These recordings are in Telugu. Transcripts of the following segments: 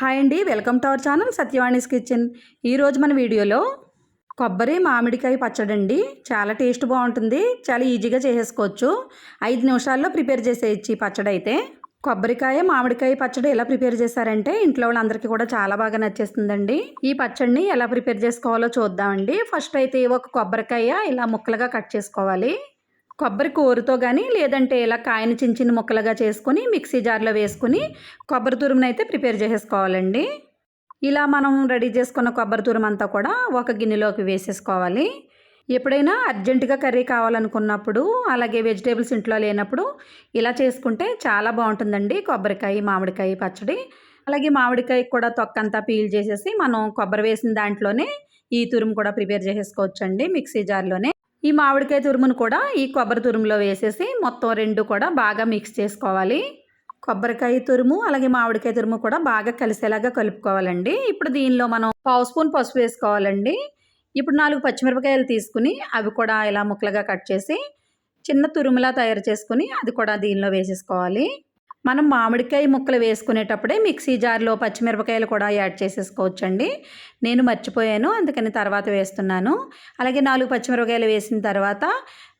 హాయ్ అండి welcome to our channel Satyavani's kitchen. ఈరోజు మన వీడియోలో కొబ్బరి మామిడికాయ పచ్చడి అండి చాలా టేస్ట్ బాగుంటుంది చాలా ఈజీగా చేసేసుకోవచ్చు. ఐదు నిమిషాల్లో ప్రిపేర్ చేసేయచ్చు ఈ పచ్చడి అయితే కొబ్బరికాయ మామిడికాయ పచ్చడి ఎలా ప్రిపేర్ చేశారంటే ఇంట్లో వాళ్ళందరికీ కూడా చాలా బాగా నచ్చేస్తుందండి. ఈ పచ్చడిని ఎలా ప్రిపేర్ చేసుకోవాలో చూద్దామండి. ఫస్ట్ అయితే ఒక కొబ్బరికాయ ఇలా ముక్కలుగా కట్ చేసుకోవాలి. కొబ్బరి కూరతో కానీ లేదంటే ఇలా కాయని చిన్న చిన్న ముక్కలుగా చేసుకొని మిక్సీ జార్లో వేసుకుని కొబ్బరి తురుమునైతే ప్రిపేర్ చేసేసుకోవాలండి. ఇలా మనం రెడీ చేసుకున్న కొబ్బరి తురుము అంతా కూడా ఒక గిన్నెలోకి వేసేసుకోవాలి. ఎప్పుడైనా అర్జెంటుగా కర్రీ కావాలనుకున్నప్పుడు అలాగే వెజిటేబుల్స్ ఇంట్లో లేనప్పుడు ఇలా చేసుకుంటే చాలా బాగుంటుందండి. కొబ్బరికాయ మామిడికాయ పచ్చడి. అలాగే మామిడికాయ కూడా తొక్కంతా పీల్ చేసేసి మనం కొబ్బరి వేసిన దాంట్లోనే ఈ తురుము కూడా ప్రిపేర్ చేసేసుకోవచ్చండి మిక్సీ జార్లోనే. ఈ మామిడికాయ తురుమును కూడా ఈ కొబ్బరి తురుములో వేసేసి మొత్తం రెండు కూడా బాగా మిక్స్ చేసుకోవాలి. కొబ్బరికాయ తురుము అలాగే మామిడికాయ తురుము కూడా బాగా కలిసేలాగా కలుపుకోవాలండి. ఇప్పుడు దీనిలో మనం పావు స్పూన్ పసుపు వేసుకోవాలండి. ఇప్పుడు నాలుగు పచ్చిమిరపకాయలు తీసుకుని అవి కూడా ఇలా ముక్కలుగా కట్ చేసి చిన్న తురుములా తయారు చేసుకుని అది కూడా దీనిలో వేసేసుకోవాలి. మనం మామిడికాయ ముక్కలు వేసుకునేటప్పుడే మిక్సీ జార్లో పచ్చిమిరపకాయలు కూడా యాడ్ చేసేసుకోవచ్చండి. నేను మర్చిపోయాను అందుకని తర్వాత వేస్తున్నాను. అలాగే నాలుగు పచ్చిమిరపకాయలు వేసిన తర్వాత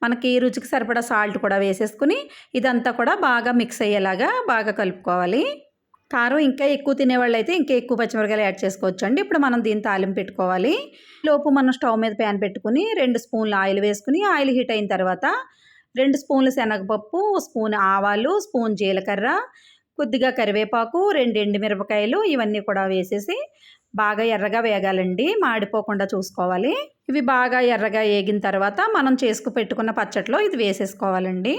మనకి రుచికి సరిపడా సాల్ట్ కూడా వేసేసుకుని ఇదంతా కూడా బాగా మిక్స్ అయ్యేలాగా బాగా కలుపుకోవాలి. కారం ఇంకా ఎక్కువ తినేవాళ్ళు అయితే ఇంకా ఎక్కువ పచ్చిమిరకాయలు యాడ్ చేసుకోవచ్చు అండి ఇప్పుడు మనం దీన్ని తాలింపు పెట్టుకోవాలి. లోపు మనం స్టవ్ మీద ప్యాన్ పెట్టుకుని రెండు స్పూన్లు ఆయిల్ వేసుకుని ఆయిల్ హీట్ అయిన తర్వాత రెండు స్పూన్లు శనగపప్పు స్పూన్ ఆవాలు స్పూన్ జీలకర్ర కొద్దిగా కరివేపాకు రెండు ఎండుమిరపకాయలు ఇవన్నీ కూడా వేసేసి బాగా ఎర్రగా వేగాలండి. మాడిపోకుండా చూసుకోవాలి. ఇవి బాగా ఎర్రగా వేగిన తర్వాత మనం చేసుకు పెట్టుకున్న పచ్చట్లో ఇది వేసేసుకోవాలండి.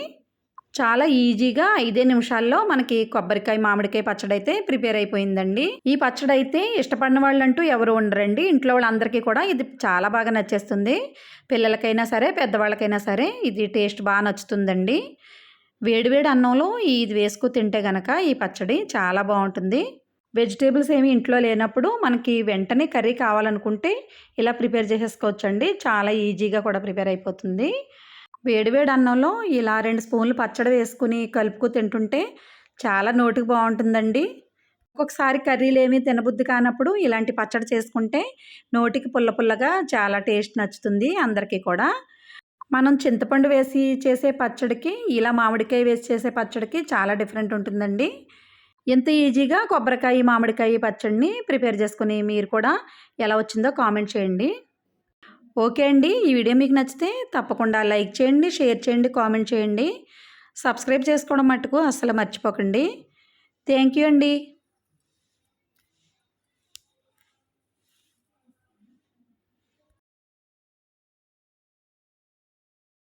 చాలా ఈజీగా ఐదే నిమిషాల్లో మనకి కొబ్బరికాయ మామిడికాయ పచ్చడి అయితే ప్రిపేర్ అయిపోయిందండి. ఈ పచ్చడి అయితే ఇష్టపడిన వాళ్ళంటూ ఎవరు ఉండరండి. ఇంట్లో వాళ్ళందరికీ కూడా ఇది చాలా బాగా నచ్చేస్తుంది. పిల్లలకైనా సరే పెద్దవాళ్ళకైనా సరే ఇది టేస్ట్ బాగా నచ్చుతుందండి. వేడివేడి అన్నంలో ఇది వేసుకు తింటే గనక ఈ పచ్చడి చాలా బాగుంటుంది. వెజిటేబుల్స్ ఏమి ఇంట్లో లేనప్పుడు మనకి వెంటనే కర్రీ కావాలనుకుంటే ఇలా ప్రిపేర్ చేసేసుకోవచ్చండి. చాలా ఈజీగా కూడా ప్రిపేర్ అయిపోతుంది. వేడివేడి అన్నంలో ఇలా రెండు స్పూన్లు పచ్చడి వేసుకుని కలుపుకు తింటుంటే చాలా నోటికి బాగుంటుందండి. ఒక్కొక్కసారి కర్రీలు ఏమీ తినబుద్ధి కానప్పుడు ఇలాంటి పచ్చడి చేసుకుంటే నోటికి పుల్ల పుల్లగా చాలా టేస్ట్ నచ్చుతుంది అందరికీ కూడా. మనం చింతపండు వేసి చేసే పచ్చడికి ఇలా మామిడికాయ వేసి చేసే పచ్చడికి చాలా డిఫరెంట్ ఉంటుందండి. ఎంత ఈజీగా కొబ్బరికాయ మామిడికాయ పచ్చడిని ప్రిపేర్ చేసుకుని మీరు కూడా ఎలా వచ్చిందో కామెంట్ చేయండి. ఓకే అండి. ఈ వీడియో మీకు నచ్చితే తప్పకుండా లైక్ చేయండి షేర్ చేయండి కామెంట్ చేయండి. సబ్స్క్రైబ్ చేసుకోవడం మట్టుకు అస్సలు మర్చిపోకండి. థ్యాంక్ యూ అండి.